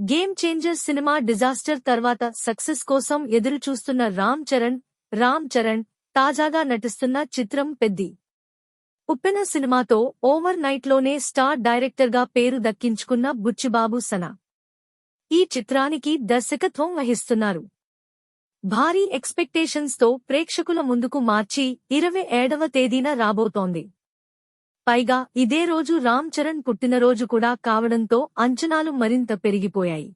Game changer cinema disaster తర్వాత success కోసం ఎదురుచూస్తున్న రామ్ చరణ్ రామ్ చరణ్ తాజాగా నటిస్తున్న చిత్రం పెద్ది. ఉప్పెన సినిమాతో ఓవర్ నైట్లోనే స్టార్ డైరెక్టర్గా పేరు దక్కించుకున్న బుచ్చిబాబు సన. ఈ చిత్రానికి దర్శకత్వం వహిస్తున్నారు. భారీ ఎక్స్పెక్టేషన్స్తో ప్రేక్షకుల ముందుకు మార్చి ఇరవై ఏడవ తేదీన రాబోతోంది. పైగా ఇదే రోజు రామ్ చరణ్ పుట్టినరోజు కూడా కావడంతో అంచనాలు మరింత పెరిగిపోయాయి.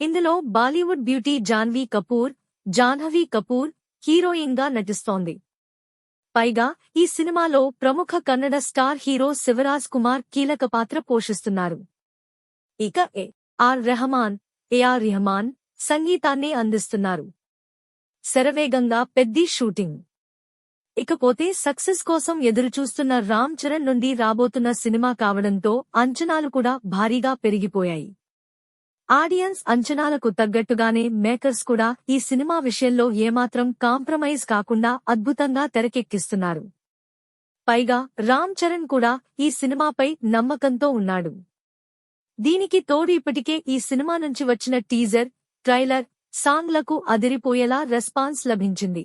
ఇందులో బాలీవుడ్ బ్యూటీ జాన్వీ కపూర్ జాహ్నవి కపూర్ హీరోయిన్గా నటిస్తోంది. పైగా ఈ సినిమాలో ప్రముఖ కన్నడ స్టార్ హీరో శివరాజ్ కుమార్ కీలక పాత్ర పోషిస్తున్నారు. ఇక A R Rahman AR Rahman సంగీతాన్ని అందిస్తున్నారు. శరవేగంగా పెద్ది షూటింగ్. ఇకపోతే సక్సెస్ కోసం ఎదురుచూస్తున్న రామ్ చరణ్ నుండి రాబోతున్న సినిమా కావడంతో అంచనాలు కూడా భారీగా పెరిగిపోయాయి. ఆడియన్స్ అంచనాలకు తగ్గట్టుగానే మేకర్స్ కూడా ఈ సినిమా విషయంలో ఏమాత్రం కాంప్రమైజ్ కాకుండా అద్భుతంగా తెరకెక్కిస్తున్నారు. పైగా రామ్ చరణ్ కూడా ఈ సినిమాపై నమ్మకంతో ఉన్నాడు. దీనికి తోడు ఇప్పటికే ఈ సినిమా నుంచి వచ్చిన టీజర్ ట్రైలర్ సాంగ్లకు అదిరిపోయేలా రెస్పాన్స్ లభించింది.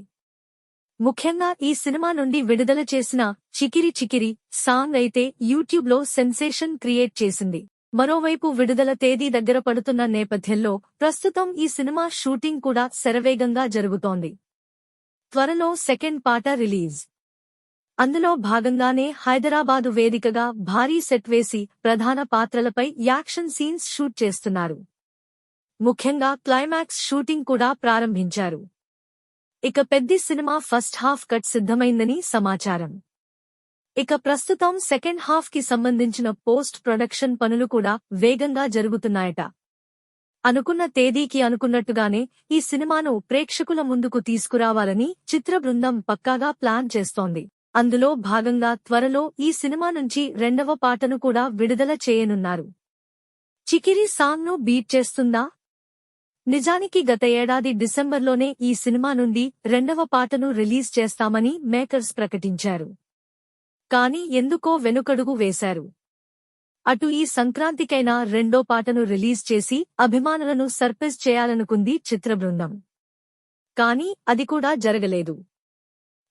ముఖ్యంగా ఈ సినిమా నుండి విడుదల చేసిన చికిరి చికిరి సాంగ్ అయితే యూట్యూబ్లో సెన్సేషన్ క్రియేట్ చేసింది. మరోవైపు విడుదల తేదీ దగ్గర పడుతున్న నేపథ్యంలో ప్రస్తుతం ఈ సినిమా షూటింగ్ కూడా శరవేగంగా జరుగుతోంది. త్వరలో సెకండ్ పాట రిలీజ్. అందులో భాగంగానే హైదరాబాదు వేదికగా భారీ సెట్ వేసి ప్రధాన పాత్రలపై యాక్షన్ సీన్స్ షూట్ చేస్తున్నారు. ముఖ్యంగా క్లైమాక్స్ షూటింగ్ కూడా ప్రారంభించారు. ఇక Peddi cinema first half cut సిద్ధమైందని సమాచారం. ఇక ప్రస్తుతం సెకండ్ హాఫ్కి సంబంధించిన పోస్ట్ ప్రొడక్షన్ పనులు కూడా వేగంగా జరుగుతున్నాయట. అనుకున్న తేదీకి అనుకున్నట్టుగానే ఈ సినిమాను ప్రేక్షకుల ముందుకు తీసుకురావాలని చిత్ర బృందం పక్కాగా ప్లాన్ చేస్తోంది. అందులో భాగంగా త్వరలో ఈ సినిమా నుంచి రెండవ పాటను కూడా విడుదల చేయనున్నారు. చికిరి సాంగ్ను బీట్ చేస్తుందా? నిజానికి గత ఏడాది డిసెంబర్లోనే ఈ సినిమా నుండి రెండవ పాటను రిలీజ్ చేస్తామని మేకర్స్ ప్రకటించారు. కాని ఎందుకో వెనుకడుగు వేశారు. అటు ఈ సంక్రాంతికైనా రెండో పాటను రిలీజ్ చేసి అభిమానులను సర్ప్రైజ్ చేయాలనుకుంది చిత్రబృందం కాని అది కూడా జరగలేదు.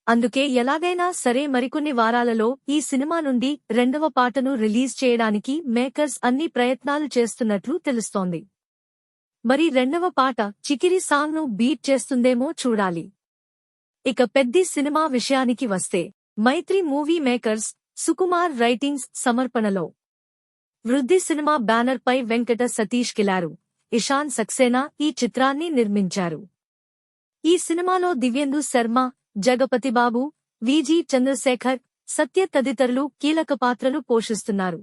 అందుకే ఎలాగైనా సరే మరికొన్ని వారాలలో ఈ సినిమా నుండి రెండవ పాటను రిలీజ్ చేయడానికి మేకర్స్ అన్ని ప్రయత్నాలు చేస్తున్నట్లు తెలుస్తోంది. మరి రెండవ పాట చికిరి సాంగ్ను బీట్ చేస్తుందేమో చూడాలి. ఇక పెద్ది సినిమా విషయానికి వస్తే Mythri movie makers Sukumar writings సమర్పణలో. వృద్ధి సినిమా బ్యానర్పై వెంకట సతీష్ కిలారు ఇషాన్ సక్సేనా ఈ చిత్రాన్ని నిర్మించారు. ఈ సినిమాలో దివ్యేందు శర్మ జగపతిబాబు విజీ చంద్రశేఖర్ సత్య తదితరులు కీలక పాత్రలు పోషిస్తున్నారు.